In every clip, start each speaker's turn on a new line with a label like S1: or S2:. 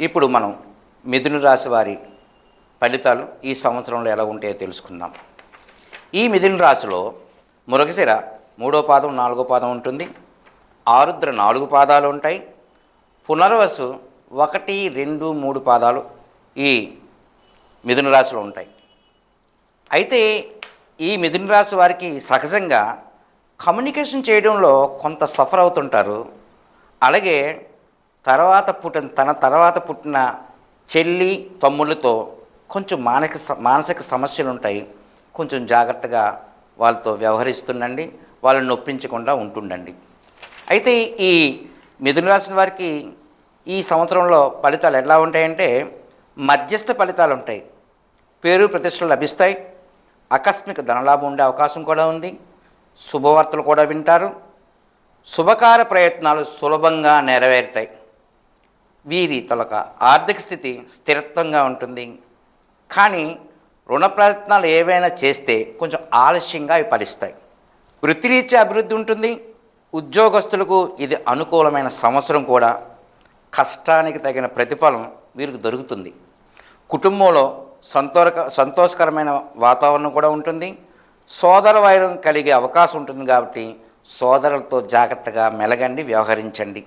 S1: ఇప్పుడు మనం మిథున రాశి వారి ఫలితాలు ఈ సంవత్సరంలో ఎలా ఉంటాయో తెలుసుకుందాం. ఈ మిథున రాశిలో మురగశిర మూడో పాదం నాలుగో పాదం ఉంటుంది. ఆరుద్ర నాలుగు పాదాలు ఉంటాయి. పునర్వసు ఒకటి రెండు మూడు పాదాలు ఈ మిథున రాశిలో ఉంటాయి. అయితే ఈ మిథున రాశి వారికి సహజంగా కమ్యూనికేషన్ చేయడంలో కొంత సఫర్ అవుతుంటారు. అలాగే తర్వాత పుట్టిన తన తర్వాత పుట్టిన చెల్లి తమ్ముళ్ళతో కొంచెం మానసిక స- మానసిక సమస్యలు ఉంటాయి. కొంచెం జాగ్రత్తగా వాళ్ళతో వ్యవహరిస్తుండండి. వాళ్ళని నొప్పించకుండా ఉంటుండండి. అయితే ఈ మిథున రాసిన వారికి ఈ సంవత్సరంలో ఫలితాలు ఎలా ఉంటాయంటే మధ్యస్థ ఫలితాలు ఉంటాయి. పేరు ప్రతిష్టలు లభిస్తాయి. ఆకస్మిక ధనలాభం ఉండే అవకాశం కూడా ఉంది. శుభవార్తలు కూడా వింటారు. శుభకార ప్రయత్నాలు సులభంగా నెరవేరుతాయి. వీరి తొలక. ఆర్థిక స్థితి స్థిరత్వంగా ఉంటుంది. కానీ రుణ ప్రయత్నాలు ఏవైనా చేస్తే కొంచెం ఆలస్యంగా అవి ఫలిస్తాయి. వృత్తిరీత్యా అభివృద్ధి ఉంటుంది. ఉద్యోగస్తులకు ఇది అనుకూలమైన సంవత్సరం కూడా. కష్టానికి తగిన ప్రతిఫలం వీరికి దొరుకుతుంది. కుటుంబంలో సంతోషక సంతోషకరమైన వాతావరణం కూడా ఉంటుంది. సోదర వైరం కలిగే అవకాశం ఉంటుంది కాబట్టి సోదరులతో జాగ్రత్తగా మెలగండి వ్యవహరించండి.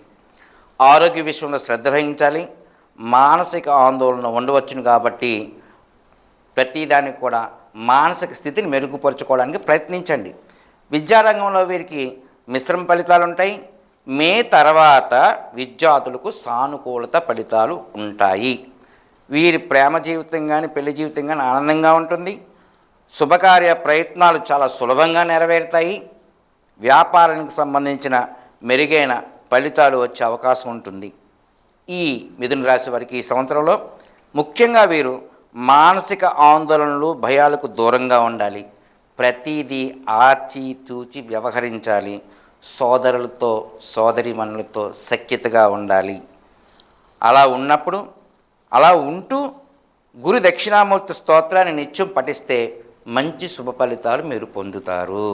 S1: ఆరోగ్య విషయంలో శ్రద్ధ వహించాలి మానసిక ఆందోళన ఉండవచ్చును కాబట్టి ప్రతిదానికి కూడా మానసిక స్థితిని మెరుగుపరుచుకోవడానికి ప్రయత్నించండి. విద్యారంగంలో వీరికి మిశ్రమ ఫలితాలు ఉంటాయి. మే తర్వాత విద్యార్థులకు సానుకూలత ఫలితాలు ఉంటాయి. వీరి ప్రేమ జీవితం కానీ పెళ్ళి జీవితం కానీ ఆనందంగా ఉంటుంది. శుభకార్య ప్రయత్నాలు చాలా సులభంగా నెరవేరుతాయి. వ్యాపారానికి సంబంధించిన మెరుగైన ఫలితాలు వచ్చే అవకాశం ఉంటుంది. ఈ మిథున రాశి వారికి ఈ సంవత్సరంలో ముఖ్యంగా వీరు మానసిక ఆందోళనలు భయాలకు దూరంగా ఉండాలి. ప్రతిదీ ఆచి తూచి వ్యవహరించాలి. సోదరులతో సోదరిమణులతో సఖ్యతగా ఉండాలి. అలా ఉన్నప్పుడు అలా ఉంటూ గురు దక్షిణామూర్తి స్తోత్రాన్ని నిత్యం పఠిస్తే మంచి శుభ ఫలితాలు మీరు పొందుతారు.